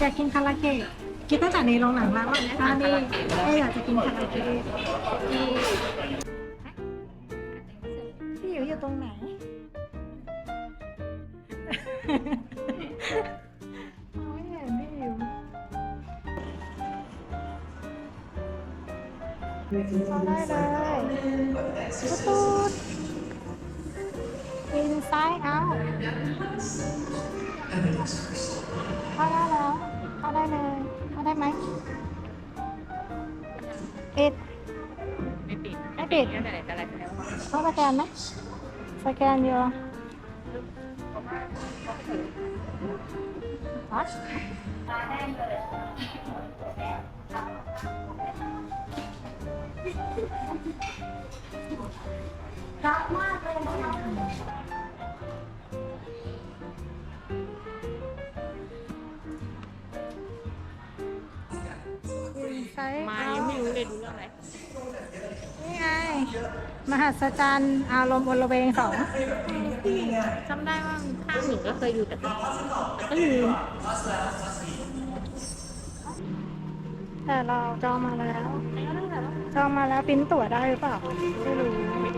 อยากกินคาราเกะคิดตั้งแต่ในโรงหนังแล้วว่าอันนี้เอ๊ะอยากจะกินคาราเกะที่พี่อยู่อยู่ตรงไหน มองไม่เห็นพี่อยู่เอาได้เลยตุ๊ด อินไซด์เอาเข้าได้แล้วเข้าได้เลยเข้าได้ไหมปิดไม่ปิดไม่ปิดตั้งแต่ไหนแต่ไรแล้วต้องสแกนไหมสแกนอยู่ฮะ รักมากเลยนะคะใช้มาเอายังไม่รู้เลยดูเรื่องอะไรนี่ไง มหัศจรรย์อารมณ์อนละเวงสองจำได้ว่าภาคหนึ่งก็เคยดูแต่ก็แต่ก็ลืมแต่เราจองมาแล้ว จองมาแล้วปริ้นตั๋วได้หรือเปล่าไม่รู้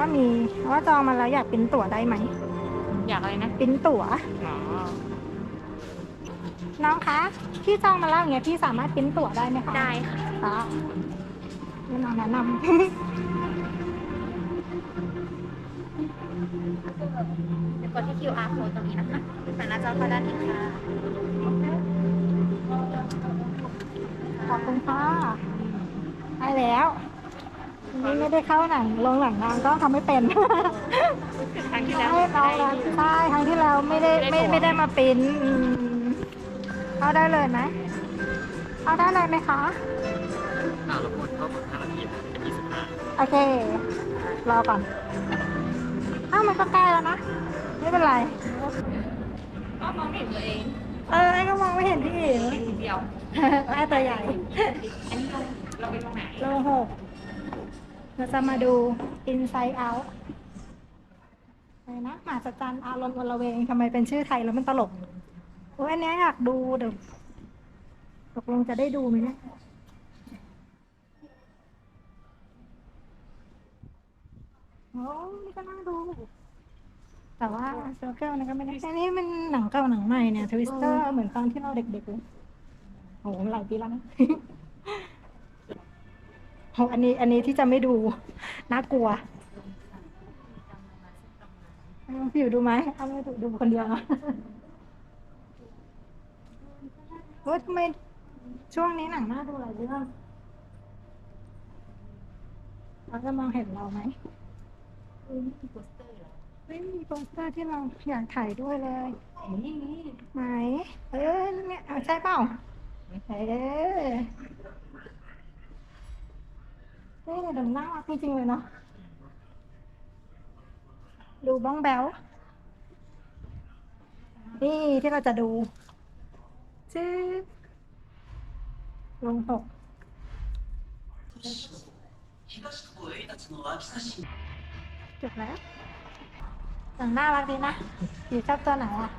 ว่ามีว่าจองมาแล้วอยากปริ้นตั๋วได้ไหม อยากอะไรนะปริ้นตั๋ว อ๋อน้องคะพี่จองมาแล้วอย่างเงี้ยพี่สามารถปริ้นตั๋วได้ไหมคะได้ค่ะค่ะนี่น้องแนะนเดี๋ยวกดที่ QR code ตรงนี้นะคะผ่านหน้าจอเข้าด้านนี้ค่ะำขอบคุณค่ะได้แล้ว นี่ไม่ได้เข้าหนังลงหนังนานก็ทำไม่เป็นครั้งที่แล้วใช่น้องแล้วใช่ครั้งที่แล้วไม่ได้ไม่ไม่ได้มาปริ้นอืมเข้าได้เลยไหมเข้าได้เลยไหมคะ อ่ารบกวนเข้ากด5นาทีเป็น25โอเค รอก่อนอ้าวมันก็ใกล้แล้วนะ ไม่เป็นไร ก็มองไม่เห็นตัวเองเออไอ้ก็มองไม่เห็นพี่อิ๋วทีเดียวไอ้ตัวใหญ่ อันนี้เราเราไปตรงไหน โลหก เราจะมาดู Inside Out อะไรนะมหัศจรรย์อารมณ์อลเวงทำไมเป็นชื่อไทยแล้วมันตลกโอ้ยอันเนี้ยอยากดูเดี๋ยวตกลงจะได้ดูไหมเนี่ยโอ้นี่ก็น่าดู แต่ว่าเซอร์เคิลนะก็ไม่ได้อันนี้มันหนังเก่าหนังใหม่เนี่ยทวิสเตอร์เหมือนตอนที่เราเด็กๆเลยโอ้โหหลายปีแล้วนะ อันนี้อันนี้ที่จะไม่ดู น่ากลัวให้น้องผิวดูไหมเอาไม่ดูดูคนเดียวนะเฮ้ยทำไมช่วงนี้หนังน่าดูหลายเรื่องเราจะมองเห็นเราไหมมีโปสเตอร์เหรอไม่มีโปสเตอร์ที่เราอยากถ่ายด้วยเลยนี่นี่ไหนเออเนี่ยเอาใช่เปล่าเออเฮ้ยเดี๋ยวน่ารักจริงๆเลยเนาะ ดูบ้องแบลนี่ที่เราจะดูจื๊บลงหกจบแล้วหนังน่ารักดีนะอยู่ชอบตัวไหนอะ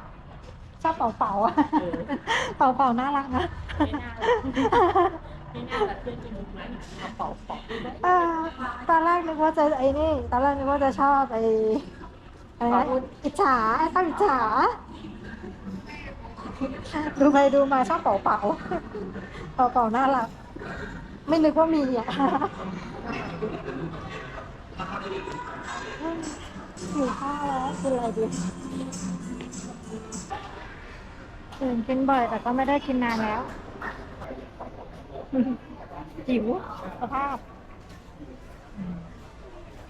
ชอบเป่าเป่าๆอะเป่าเป่าๆน่ารักนะ ไม่น่าเลยไม่น่าแบบเพื่อนกินมุกนะเอาเป่าเป่าด้วยนะเออตอนแรกนึกว่าจะไอ้นี่ ตอนแรกนึกว่าจะชอบไอ้อะไรนะอิจฉาไอ้ชอบอิจฉา ดูไปดูมาชอบเป่าเป่าเป่าเป่าๆน่ารัก ไม่นึกว่ามีอะหิวข้าวแล้วกินอะไรดีตื่นกินบ่อยแต่ก็ไม่ได้กินนานแล้ว หิวสภาพ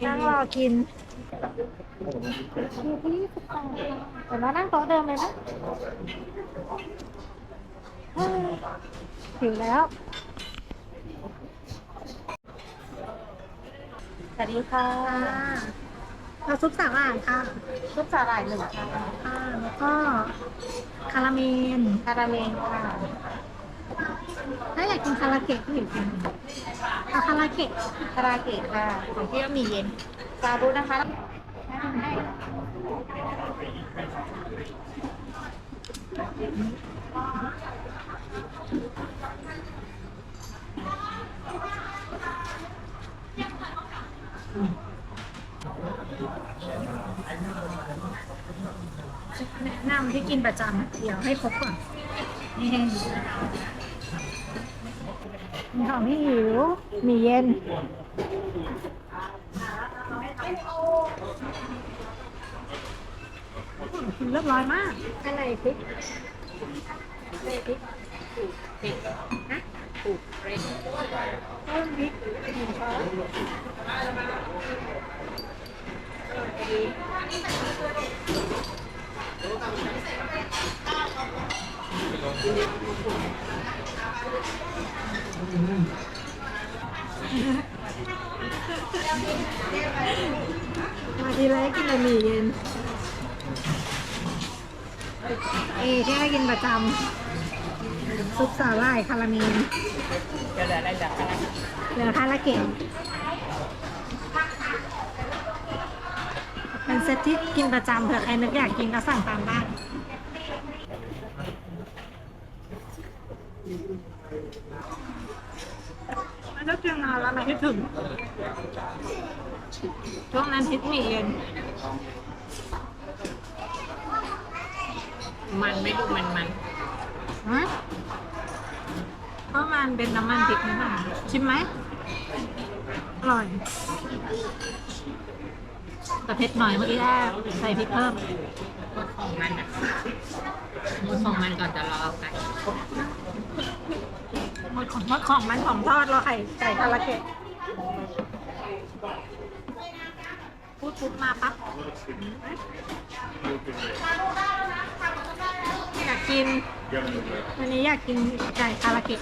นั่งรอกินอยู่ที่สิบแปดเดี๋ยวมานั่งโต๊ะเดิมเลยนะเฮ้ยหิวแล้ว สวัสดีค่ะเราซุปสาหร่ายค่ะ ซุปสาหร่ายหนึ่งค่ะ ค่ะ แล้วก็คาราเมนคาราเมลค่ะ ถ้าอยากกินคาราเกะก็อยู่กินเอาคาราเกะคาราเกะค่ะ ของพี่ก็มีเย็นซาบุนะคะให้แนะนำที่กินประจำเดี๋ยวให้ครบก่อนนี่ มีของพี่หิว มีเย็น กินเรียบร้อยมากอะไรพริกอะไรพริกเด็กนะปลูกเร็กต้นพริกหนึ่งช้อน มาทีไรกินอะไรหมี่เย็น เอที่ให้กินประจำซุปสาหร่ายคาราเมลจะเหลืออะไรจากอะไรเหลือคาราเกะเป็นเซตที่กินประจำเผื่อใครนึกอยากกินก็สั่งตามบ้านไม่ต้องกินนานแล้วไม่ คิดถึงช่วงนั้นทิศหมี่เย็น มันไม่ดูมันมันฮะเพราะมันเป็นน้ำมันพริกนี่ป่ะชิมไหม อร่อย แต่เผ็ดหน่อยเมื่อกี้แค่ใส่พริกเพิ่มรสของมันอะรสของมันก่อนจะรอเอาไก่ห มดของหมดของมันของทอดเราไข่ไก่คาราเกะพูดปุ๊บมาปั๊บอยากกิน วันนี้อยากกินไก่คาราเกะ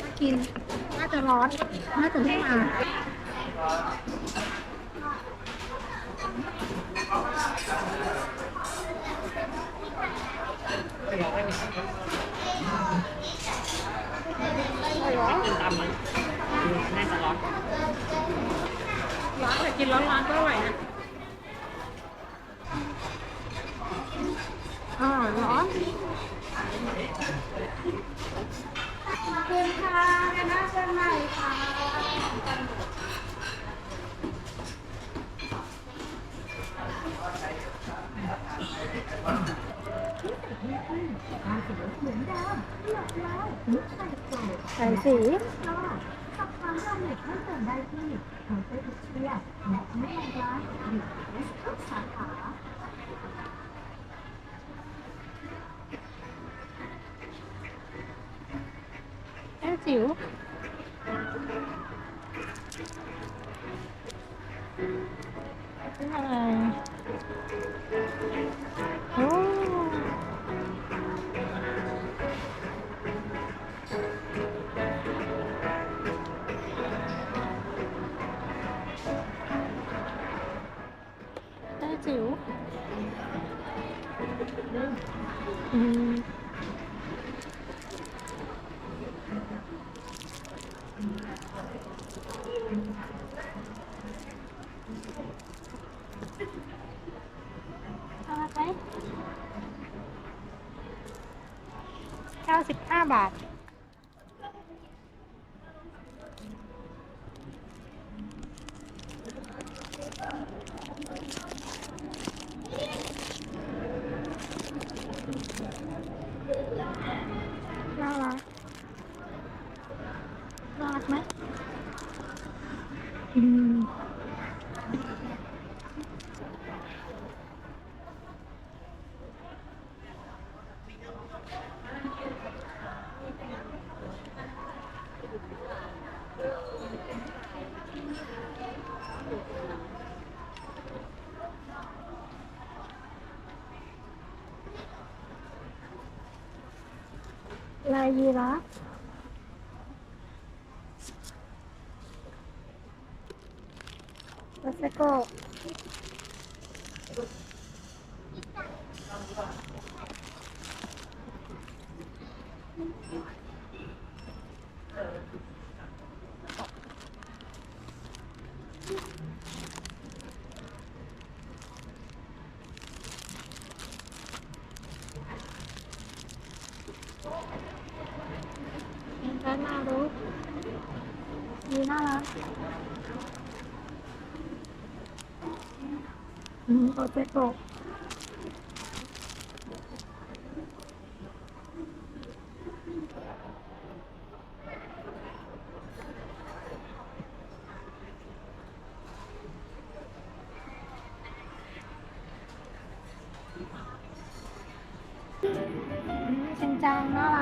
น่ากิน น่าจะร้อน น่าจะไม่มา เชิญค่ะคณะเชิญใหม่ค่ะใส่สีแอ้จิ๋วนี่อะไรโอ้แอ้ จิ๋วอืมเอามาไหมเก้าสิบ ห้าบาท น่ารัก น่ารักไหมอืม ぎは？あそこあ ราฟวัสโกเดินมาดูดีน่ารักอืมโปรเจกต์โกะอืมชินจังน่ารัก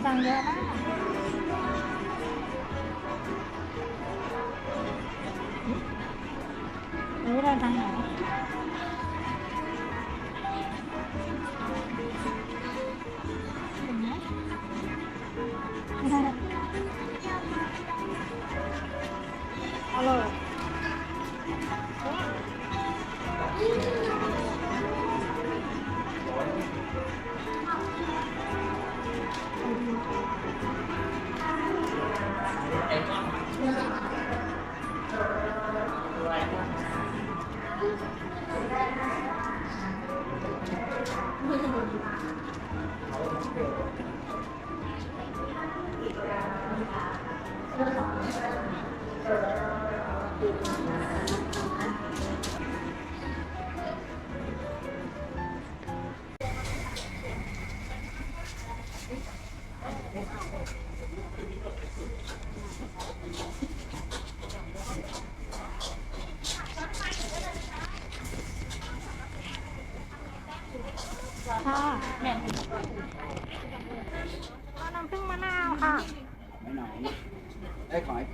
เออชินจังเยอะมากเฮ้เดินทางไหน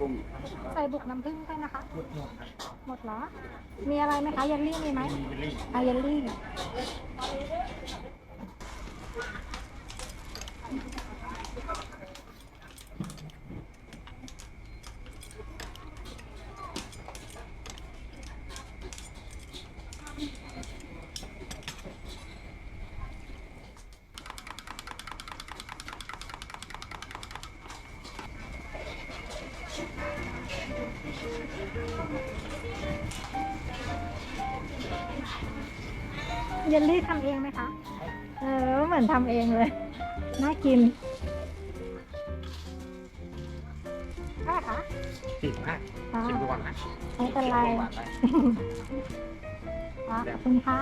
กุ้งใส่บุกน้ำผึ้งด้วยนะคะ หมดเหรอ มีอะไรไหมคะเยลลี่มีไหมอะเยลลี่ เยลลี่ทำเองไหมคะ เออ เหมือนทำเองเลย น่ากินได้คะติดมากชิมดูก่อนนะไม่เป็นไรแบ่อขอบคุณค่ะ